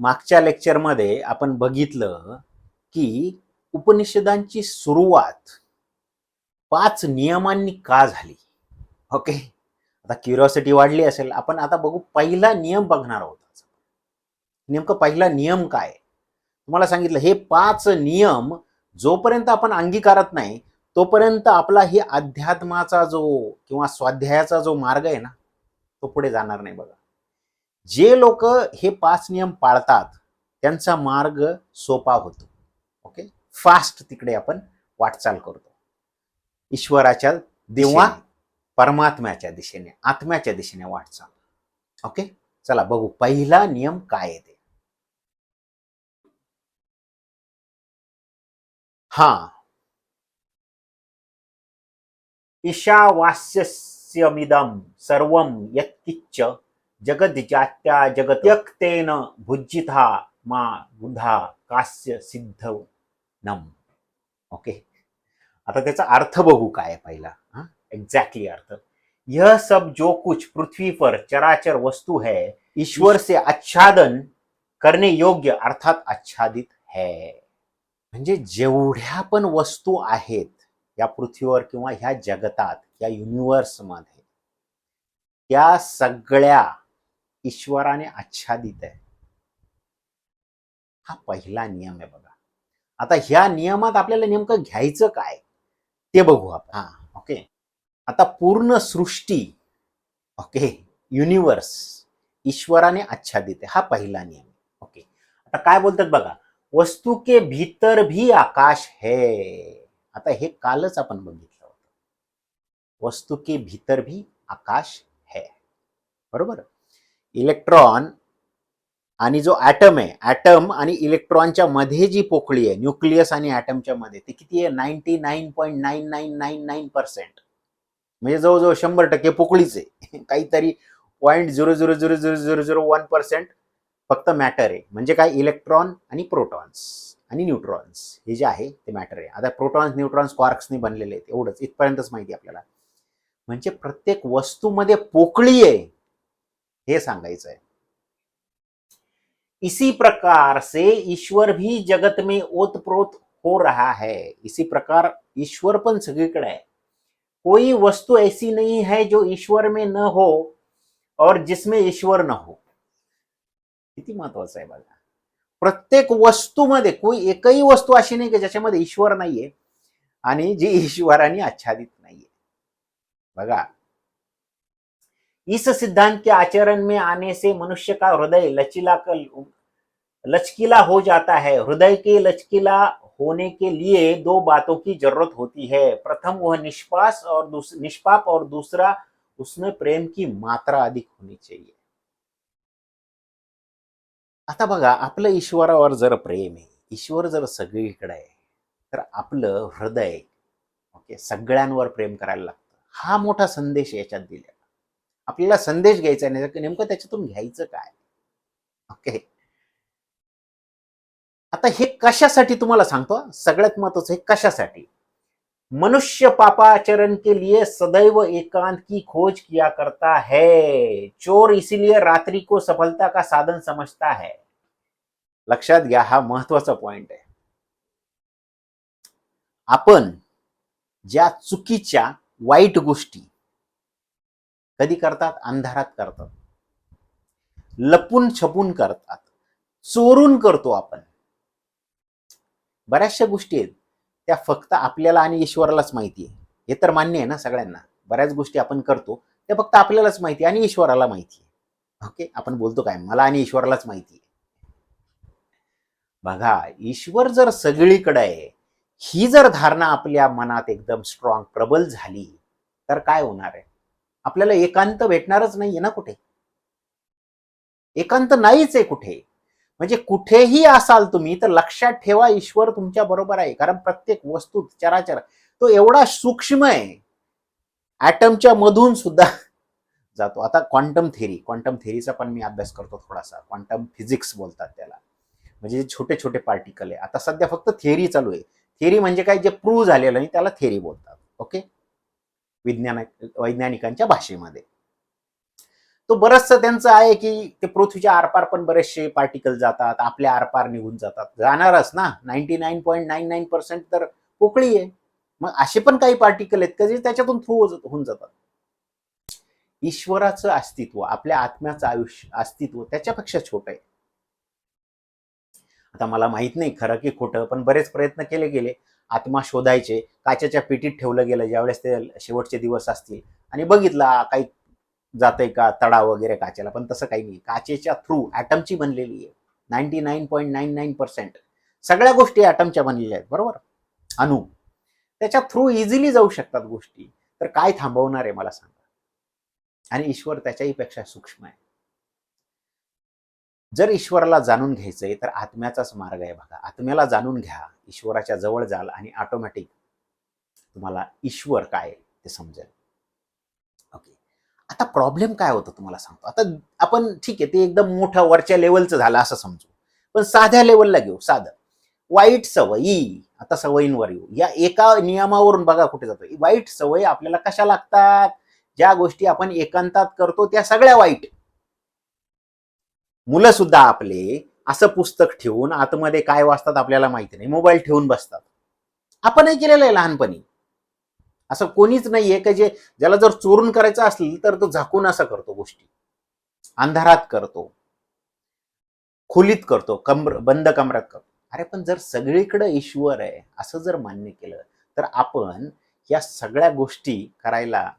मागच्या लेक्चरमध्ये आपण बघितलं की उपनिषदांची सुरुवात पाच नियमांनी का झाली? ओके आता क्युरिओसिटी वाढली असेल. आपण आता बघू पहिला नियम बघणार आहोत. नेमकं पहिला नियम काय? तुम्हाला सांगितलं हे पाच नियम जोपर्यंत आपण अंगीकारत नाही तोपर्यंत आपला हे अध्यात्माचा जो किंवा स्वाध्यायाचा जो मार्ग आहे ना तो पुढे जाणार नाही बघा. जे लोक हे पाच नियम पाळतात त्यांचा मार्ग सोपा होतो. ओके फास्ट तिकडे आपण वाटचाल करतो. ईश्वराच्या देवा परमात्म्याच्या दिशेने आत्म्याच्या दिशेने वाटचाल. ओके चला बघू पहिला नियम काय आहे ते? हा. ईशावास्यमिदम सर्वम यत्किच्च जगद्जात्या जगत्यक्तेन भुज्जिता मा बुधा कास्य सिद्ध नम. ओके? आता त्याचा अर्थ बघू काय पहिला. हा? एक्झॅक्टली अर्थ. यह सब जो कुछ पृथ्वी पर चराचर वस्तु है ईश्वर से आच्छादन करणे योग्य अर्थात आच्छादित है. म्हणजे जेवढ्या पण वस्तू आहेत या पृथ्वीवर किंवा ह्या जगतात या युनिव्हर्समध्ये त्या सगळ्या ईश्वराने आच्छादित आहे. हा पहिला नियम आहे बघा. आता ह्या नियमात आपल्याला नेमकं घ्यायचं काय? ते बघू आपण. हा ओके. आता पूर्ण सृष्टी ओके युनिव्हर्स ईश्वराने आच्छादित आहे. हा पहिला नियम ओके. आता काय बोलतात बघा? वस्तू के भीतर भी आकाश है. आता हे कालच आपण बघितलं होतं. वस्तू के भीतर भी आकाश है. बरोबर? इलेक्ट्रॉन आणि जो ॲटम आहे ॲटम आणि इलेक्ट्रॉनच्या मध्ये जी पोकळी आहे न्यूक्लियस आणि ॲटमच्या मध्ये ती किती आहे? Ninety nine point nine nine nine nine percent. म्हणजे जवळजवळ शंभर टक्के पोकळीच आहे. काहीतरी point zero zero zero zero zero zero one percent फक्त मॅटर आहे. म्हणजे काय? इलेक्ट्रॉन आणि प्रोटॉन्स आणि न्यूट्रॉन्स हे जे आहे ते मॅटर आहे. आता प्रोटॉन्स न्यूट्रॉन्स क्वार्क्सनी बनलेले आहेत. एवढंच. इथपर्यंतच माहिती आपल्याला. म्हणजे प्रत्येक वस्तूमध्ये पोकळी आहे. हे सांगायचं आहे इसी प्रकार से ईश्वर भी जगत में ओतप्रोत हो रहा है. इसी प्रकार ईश्वर पण सगळीकडे आहे. कोई वस्तु ऐसी नहीं है जो ईश्वर में न हो और जिसमें ईश्वर न हो. किती महत्वाचं आहे बघा. प्रत्येक वस्तूमध्ये, कोई एकही वस्तू अशी नाही की ज्याच्यामध्ये ईश्वर नाहीये आणि जी ईश्वराने आच्छादित नाहीये. बघा इस सिद्धांत के आचरण में आने से मनुष्य का हृदय लचीला कर लचकीला हो जाता है। हृदय के लचकीला होने के लिए दो बातों की जरूरत होती है। प्रथम वह निष्पास और निष्पाप और दूसरा उसमें प्रेम की मात्रा अधिक होनी चाहिए। आता बघा आपलं ईश्वरावर जर प्रेम आहे ईश्वर जर सगळीकडे आहे तर आपलं हृदय ओके सगळ्यांवर प्रेम करायला लागतं. हा मोठा संदेश याच्यात दिला आपल्याला संदेश घ्यायचा नाही नेमकं त्याच्यातून घ्यायचं काय? ओके आता हे कशासाठी तुम्हाला सांगतो? सगळ्यात महत्वाचं हे कशासाठी? मनुष्य पापाचरण के लिए सदैव एकांत की खोज किया करता है. चोर इसीलिए रात्री को सफलता का साधन समझता है. लक्षात घ्या हा महत्त्वाचा पॉइंट आहे. आपण ज्या चुकीच्या वाईट गोष्टी कधी करतात? अंधारात करतात. लपून छपून करतात. चोरून करतो आपण. बऱ्याचशा गोष्टी आहेत. त्या फक्त आपल्याला आणि ईश्वरालाच माहिती आहे. हे तर मान्य आहे ना सगळ्यांना. बऱ्याच गोष्टी आपण करतो त्या फक्त आपल्यालाच माहिती आहे आणि ईश्वराला माहिती आहे. ओके? आपण बोलतो काय? मला आणि ईश्वरालाच माहिती आहे. बघा ईश्वर जर सगळीकडे आहे ही जर धारणा आपल्या मनात एकदम स्ट्रॉंग प्रबल झाली तर काय होणार आहे? आपल्याला एकांत भेटणारच नाहीये ना कुठे? एकांत नाहीच आहे कुठे? म्हणजे कुठेही असाल तुम्ही तर लक्षात ठेवा ईश्वर तुमच्या बरोबर आहे. कारण प्रत्येक वस्तू चराचर तो एवढा सूक्ष्म आहे. ऍटमच्या मधून सुद्धा जातो. आता क्वांटम थेरी क्वांटम थेरीचा पण मी अभ्यास करतो थोडासा. क्वांटम फिजिक्स बोलतात त्याला. म्हणजे जे छोटे छोटे पार्टिकल आहे. आता सध्या फक्त थेरी चालू आहे. थेरी म्हणजे काय? जे प्रूव्ह झालेलं नाही त्याला थेरी बोलतात. ओके विज्ञान वैज्ञानिकांच्या भाषेमध्ये. तो बरचसं त्यांचं आहे की ते पृथ्वीच्या आरपार पण बरेचसे पार्टिकल जातात आपल्या आरपार निघून जातात. जाणारच ना? Ninety nine point nine nine percent तर पोकळी आहे. मग असे पण काही पार्टिकल आहेत का जे त्याच्यातून थ्रू होऊन जातात? ईश्वराचं अस्तित्व आपल्या आत्म्याचं आयुष्य अस्तित्व त्याच्यापेक्षा छोट आहे. आता मला माहीत नाही खरं की खोटं पण बरेच प्रयत्न केले गेले. आत्मा शोधायचे काचेच्या पेटीत ठेवलं गेलं ज्यावेळेस ते शेवटचे दिवस असतील. आणि बघितला काही जातंय का तडा वगैरे काचेला पण तसं काही नाही. काचेच्या थ्रू ॲटमची बनलेली आहे. Ninety nine point nine nine percent सगळ्या गोष्टी ॲटमच्या बनलेल्या आहेत बरोबर? अणू. त्याच्या थ्रू इझिली जाऊ शकतात गोष्टी. तर काय थांबवणार आहे मला सांगा. आणि ईश्वर त्याच्याही पेक्षा सूक्ष्म आहे. जर ईश्वराला जाणून घ्यायचं आहे तर आत्म्याचाच मार्ग आहे बघा. आत्म्याला जाणून घ्या. ईश्वराच्या जवळ जाल आणि ऑटोमॅटिक तुम्हाला ईश्वर काय ते समजेल. ओके आता प्रॉब्लेम काय होतं तुम्हाला सांगतो. आता आपण ठीक आहे ते एकदम मोठं वरच्या लेवलचं झालं असं समजू. पण साध्या लेवलला घेऊ साधं. वाईट सवयी आता सवयींवर येऊ. या एका नियमावरून बघा कुठे जातो वाईट सवयी आपल्याला कशा लागतात? ज्या गोष्टी आपण एकांतात करतो त्या सगळ्या वाईट. मुलं सुद्धा आपले असं पुस्तक ठेवून आतमध्ये काय वाचतात आपल्याला माहिती नाही. मोबाईल ठेवून बसतात. आपणही केलेलं आहे लहानपणी. असं कोणीच नाहीये का जे ज्याला जर चोरून करायचं असेल तर तो झाकून असं करतो गोष्टी. अंधारात करतो. खोलीत करतो. कमर बंद कमरात करतो. अरे पण जर सगळीकडे ईश्वर आहे असं जर मान्य केलं तर आपण या सगळ्या गोष्टी करायला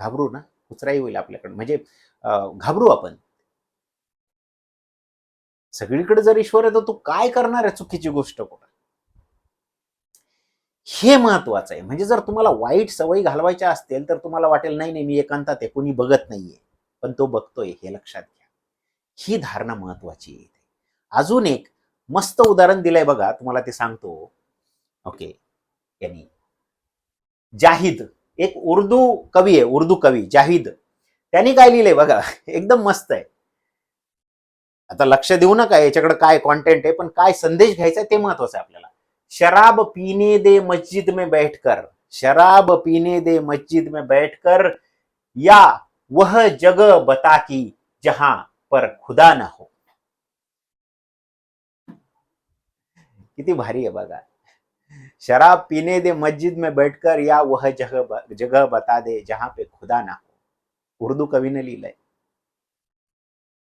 घाबरू ना? कुचराई होईल आपल्याकडे. म्हणजे घाबरू आपण. सगळीकडे जर ईश्वर आहे तर तू काय करणार आहे चुकीची गोष्ट कुठं? हे महत्वाचं आहे. म्हणजे जर तुम्हाला वाईट सवयी घालवायच्या असतील तर तुम्हाला वाटेल नाही नाही मी एकांतात आहे कोणी बघत नाहीये. पण तो बघतोय हे लक्षात घ्या. ही धारणा महत्वाची आहे अजून एक मस्त उदाहरण दिलंय बघा तुम्हाला ते सांगतो. ओके. यांनी. जाहिद. एक उर्दू कवी आहे उर्दू कवी जाहिद. त्यांनी काय लिहिलंय बघा एकदम मस्त आहे. आता लक्ष देऊ नका, याच्याकडे काय कॉन्टेंट आहे, पण काय संदेश घ्यायचा ते महत्वाचं आहे आपल्याला. शराब पीने दे मस्जिद में बैठकर, शराब पीने दे मस्जिद में बैठकर, या वह जगह बता की जहाँ पर खुदा ना हो. किती भारी आहे बघा. शराब पीने दे मस्जिद में बैठकर, या वह जगह जगह बता दे जहाँ पे खुदा ना हो. उर्दू कवीने लिहिलंय.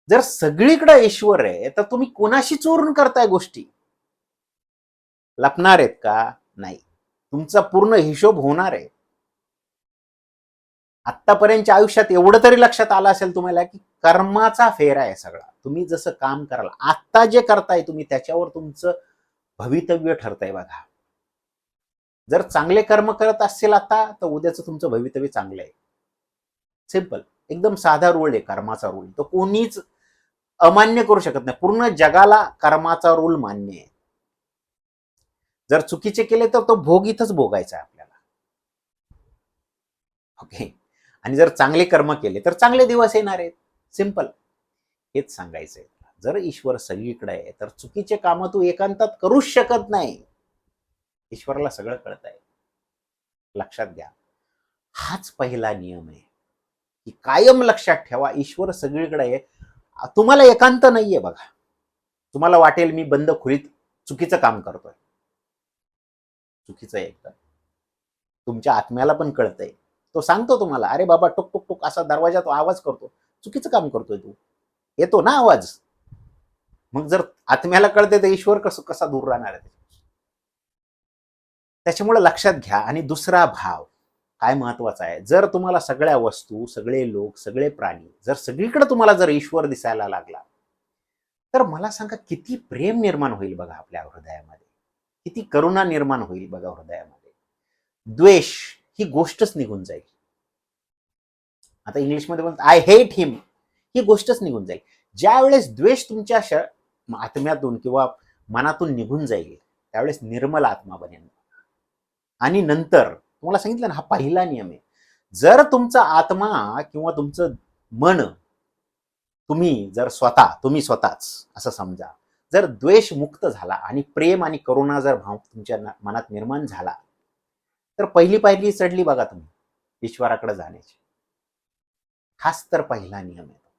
जर सगळीकडे ईश्वर आहे तर तुम्ही कोणाशी चोरून करताय गोष्टी? लपणार आहेत का? नाही. तुमचा पूर्ण हिशोब होणार आहे. आत्तापर्यंतच्या आयुष्यात एवढं तरी लक्षात आलं असेल तुम्हाला की कर्माचा फेरा आहे सगळा. तुम्ही जसं काम कराल आत्ता जे करताय तुम्ही त्याच्यावर तुमचं भवितव्य ठरतंय बघा. जर चांगले कर्म करत असेल आता तर उद्याचं तुमचं भवितव्य चांगलं आहे. सिंपल एकदम साधा रोल आहे कर्माचा रोल तो कोणीच अमान्य करू शकत नाही. पूर्ण जगाला कर्माचा रूल मान्य आहे. जर चुकीचे केले तर तो भोग इथंच भोगायचा आहे आपल्याला. ओके आणि जर चांगले कर्म केले तर चांगले दिवस येणार आहेत. सिंपल हेच सांगायचंय जर ईश्वर सगळीकडे आहे तर चुकीचे कामं तू एकांतात करूच शकत नाही. ईश्वराला सगळं कळत आहे लक्षात घ्या. हाच पहिला नियम आहे. की कायम लक्षात ठेवा ईश्वर सगळीकडे आहे. तुम्हाला एकांत नाहीये बघा. तुम्हाला वाटेल मी बंद खोलीत चुकीचं काम करतोय. चुकीचं आहे एकदम. तुमच्या आत्म्याला पण कळतंय. तो सांगतो तुम्हाला अरे बाबा टुक टुक टुक असा दरवाजा तो आवाज करतो. चुकीचं काम करतोय तू. येतो ना आवाज? मग जर आत्म्याला कळते तर ईश्वर कसं कसा दूर राहणार आहे? त्याच्यामुळे लक्षात घ्या. आणि दुसरा भाव काय महत्वाचं आहे? जर तुम्हाला सगळ्या वस्तू सगळे लोक सगळे प्राणी जर सगळीकडे तुम्हाला जर ईश्वर दिसायला लागला तर मला सांगा किती प्रेम निर्माण होईल बघा आपल्या हृदयामध्ये. किती करुणा निर्माण होईल बघा हृदयामध्ये. द्वेष ही गोष्टच निघून जाईल. आता इंग्लिशमध्ये बोलत आय हेट हिम ही गोष्टच निघून जाईल. ज्या वेळेस द्वेष तुमच्या श आत्म्यातून किंवा मनातून निघून जाईल त्यावेळेस निर्मल आत्मा बनेल. आणि नंतर तुम्हाला सांगितलं ना हा पहिला नियम आहे. जर तुमचा आत्मा किंवा तुमचं मन तुम्ही जर स्वतः तुम्ही स्वतःच असं समजा जर द्वेष मुक्त झाला आणि प्रेम आणि करुणा जर भाव तुमच्या मनात निर्माण झाला तर पहिली पायरी चढली बघा तुम्ही ईश्वराकडे जाण्याची. हाच तर पहिला नियम आहे.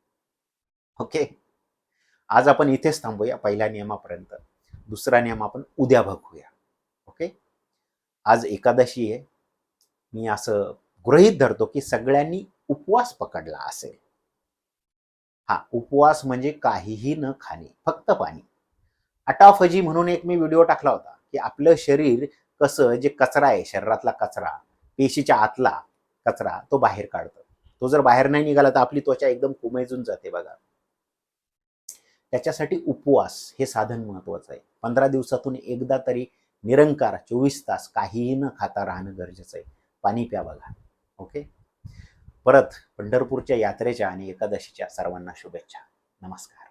ओके? आज आपण इथेच थांबूया पहिल्या नियमापर्यंत. दुसरा नियम आपण उद्या बघूया. ओके? आज एकादशी आहे. मी असं गृहीत धरतो की सगळ्यांनी उपवास पकडला असेल. हा उपवास म्हणजे काहीही न खाणे फक्त पाणी. अटाफजी म्हणून एक मी व्हिडिओ टाकला होता की आपलं शरीर कसं जे कचरा आहे शरीरातला कचरा पेशीच्या आतला कचरा तो बाहेर काढतो. तो जर बाहेर नाही निघाला तर आपली त्वचा एकदम कुमेजून जाते बघा. त्याच्यासाठी उपवास हे साधन महत्वाचं आहे. पंधरा दिवसातून एकदा तरी निरंकार चोवीस तास काहीही न खाता राहणं गरजेचं आहे. पाणी प्या बघा ओके परत पंढरपूरच्या यात्रेच्या आणि एकादशीच्या सर्वांना शुभेच्छा. नमस्कार.